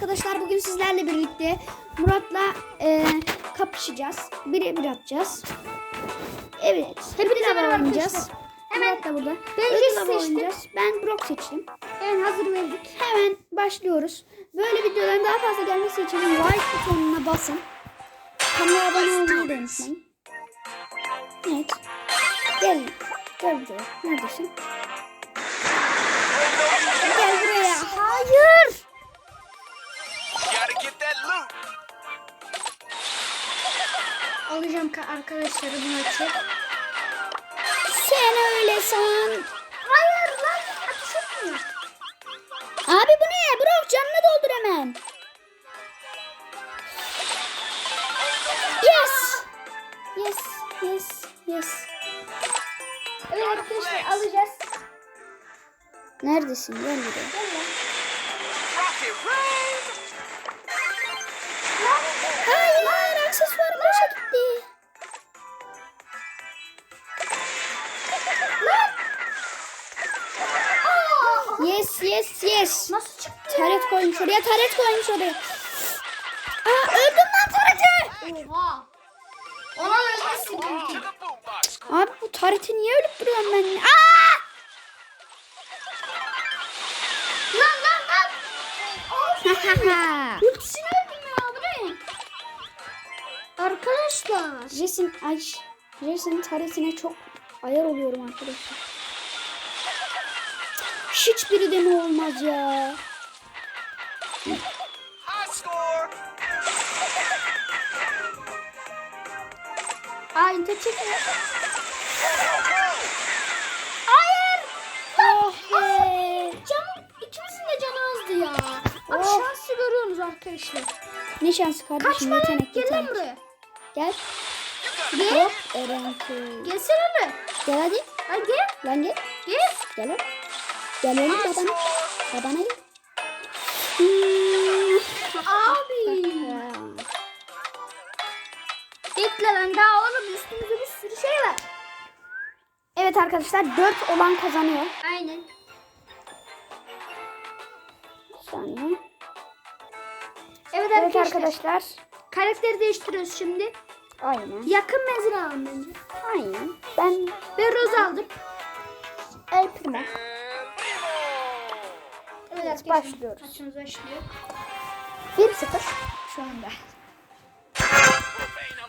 arkadaşlar bugün sizlerle birlikte Murat'la e, kapışacağız. Bire bir atacağız. Evet. Hepinize beraber oynayacağız. Hemen Murat da burada. ben oynayacağız. Ben Brock seçtim. Evet hazır verdik. Hemen başlıyoruz. Böyle videoların daha fazla gelmesi için like butonuna basın. Kanala abone olmayı da unutmayın. Evet. Gel. Gel buraya. Neredesin? Gel buraya. Hayır. Gotta get that loot. Alacağım ka- arkadaşları bu maçı. Sen öyle san. Hayır lan ateş etmiyor. Abi bu ne? Bırak canını doldur hemen. Yes. Yes. Yes. Yes. Evet arkadaşlar alacağız. Neredesin? Gel buraya. Rocket rain. Hayır. Aksesuarım boşa gitti. Yes. Yes. Yes. Nasıl çıktı? Taret koymuş oraya. Taret koymuş oraya. Aa öldüm lan tareti. Oha. Ona ölmesi To gerekiyor. the boombox. Abi bu tareti niye ölüp duruyorum ben? Aa! Lan lan lan. Ultisini Arkadaşlar. Jason ay Jason'ın taretine çok ayar oluyorum arkadaşlar. Hiçbiri de mi olmaz ya? Aa internet çekmiyor. Hayır. Oh be. Canım ikimizin de canı azdı ya. Bak Oh. şansı görüyorsunuz arkadaşlar. Ne şansı kardeşim Kaçma yetenek gel lan yetenek. buraya. Gel. Gel. Hop Eren Gelsene mi? Gel hadi. Hadi gel. Lan gel. Gel. Gel oğlum. Gel oğlum babana. Babana gel. Abi. Bekle lan daha oğlum üstümüzde bir sürü şey var. Evet arkadaşlar 4 olan kazanıyor. Aynen. Bir saniye. Evet, Evet arkadaşlar. arkadaşlar. Karakteri değiştiriyoruz şimdi. Aynen. Yakın menzil alalım bence. Aynen. Ben Ben Rose aldım. El Primo. Evet Evet, başlıyoruz. Maçımız başlıyor. 1-0 şu anda.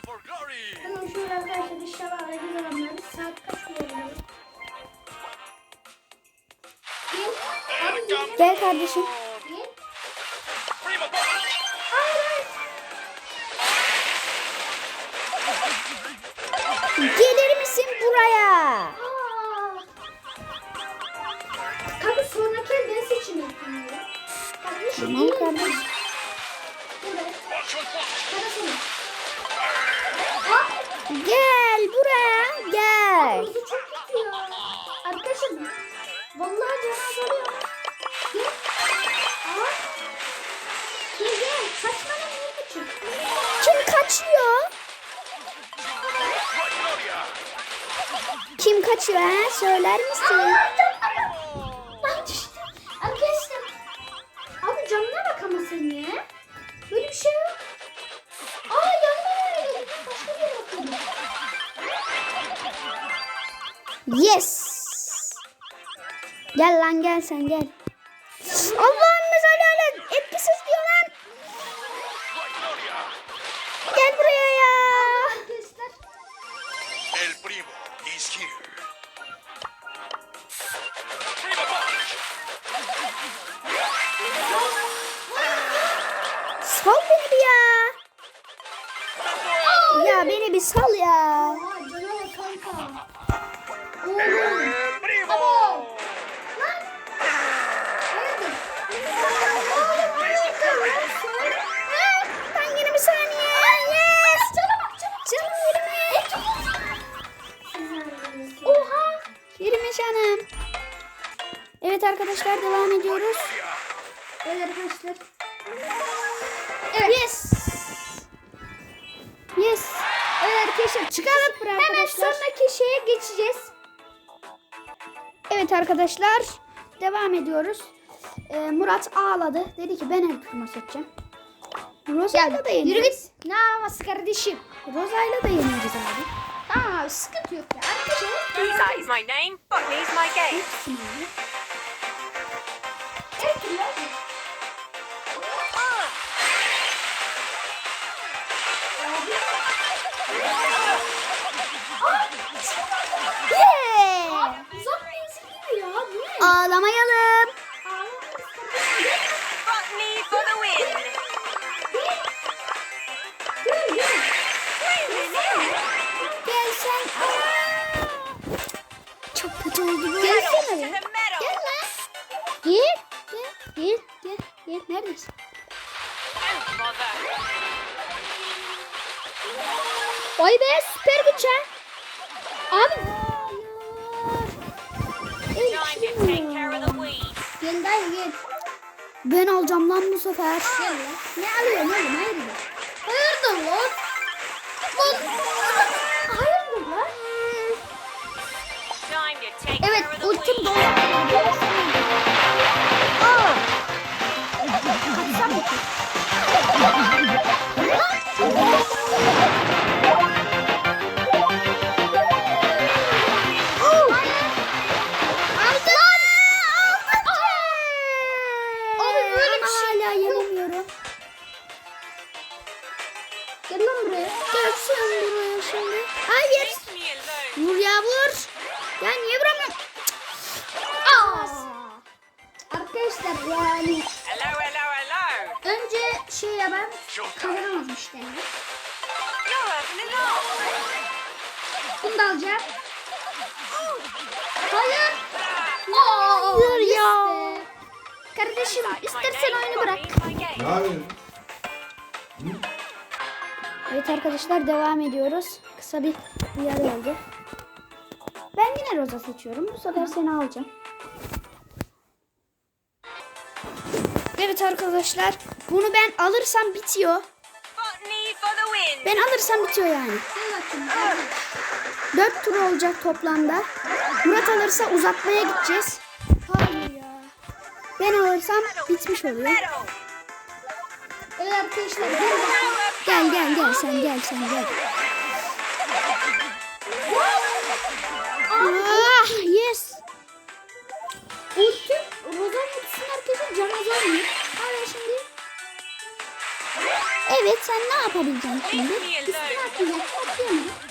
For glory. Hemen şöyle arkadaşlar inşallah arayacağız adamları. Saat kaç oluyor? Gel. Abi gel. Gel kardeşim. Buraya? Kanka sonraki el ben seçim yapayım ya. Tamam. Aa. Gel buraya. Gel. Bizi çok kötü ya. Arkadaşlar vallahi canım azalıyor. Gel. Aa. Gel gel. Saçmalama niye kaçıyorsun? Kim kaçıyor? Kaçıyor ha? Söyler misin? Lan düştü. Arkadaşlar. Abi canına bak ama sen ya. Böyle bir şey yok. Aa yanına nereye gitti? Başka bir yere bakıyorum. Yes. Gel lan gel sen gel. Allah'ın mezarı hala etkisiz diyor lan. Gel buraya ya. Arkadaşlar. El Primo is here. Sal beni bir ya. Ya beni bir sal ya. Bak kanka. Oğlum. Arkadaşlar devam ediyoruz. Evet arkadaşlar. Yes. Yes. Evet arkadaşlar Çıkalım buraya Hemen arkadaşlar. sonraki şeye geçeceğiz. Evet arkadaşlar devam ediyoruz. e, Murat ağladı. Dedi ki ben el primo seçeceğim. Roza'yla da Yürü yeneriz. git. Ne yapması kardeşim? Roza'yla da yeneriz abi. Tamam abi sıkıntı yok ya. Arkadaşlar. İs my name, Botany is my game. Ağlamayalım. Dayı gel. Ben alacağım lan bu sefer. Gel lan. Ne alıyorsun oğlum? Hayırdır? Hayırdır lan? Hayırdır lan? Evet ultim doldu. Abi böyle bir şey hala yenemiyorum. Gel lan buraya. Gelsin buraya şimdi. Hayır. Vur ya vur. Ya niye vuramıyorum? Aa. Arkadaşlar yani Hello, hello, hello. önce şey ya ben Showtime. kazanamazdım işte. Bunu da alacağım. Hayır. Aa, Hayır yes ya. Kardeşim istersen oyunu bırak. Hayır. Evet arkadaşlar devam ediyoruz. Kısa bir uyarı oldu. Ben yine Roza seçiyorum. Bu sefer seni alacağım. Evet arkadaşlar. Bunu ben alırsam bitiyor. Ben alırsam bitiyor yani. 4 tur olacak toplamda. Murat alırsa uzatmaya gideceğiz. Ben alırsam bitmiş oluyor. Evet arkadaşlar gel. Gel gel gel sen gel sen gel. Ah yes. Ultim Rozan ultisinin herkesin canı azalmıyor. Hala şimdi Evet sen ne yapabileceksin şimdi? Atlayacak. Atlayamadım.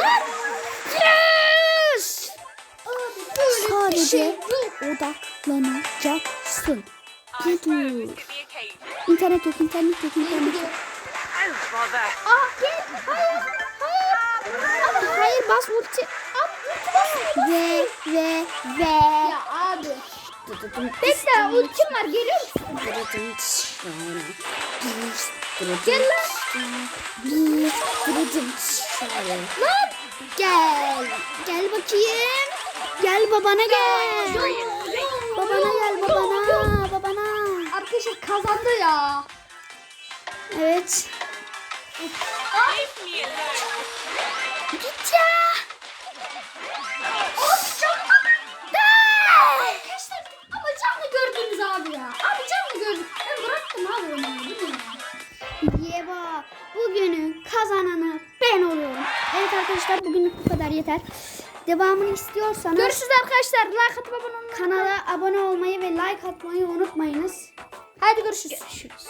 Lan. Yes. Sadece odaklanacaksın. I Dur. rose to the occasion. İnternet yok internet yok internet yok. Ah gel. Hayır. Hayır. Abi Hayır bas ulti. Ve ve ve. Ya abi. Bekle ultim var geliyor musun? Gel lan. Lan. Gel. Gel bakayım. Gel babana gel. Babana gel babana. Babana. Arkadaşlar kazandı ya. Evet. Git ya. Arkadaşlar ama canlı gördünüz abi ya. Abi canlı gördük. Ben bıraktım abi onu. Yeba. Bugünün kazananı. Evet arkadaşlar bugünlük bu kadar yeter. Devamını istiyorsanız Görüşürüz arkadaşlar. Like atıp abone olmayı. kanala abone olmayı ve like atmayı unutmayınız. Hadi görüşürüz. Görüşürüz.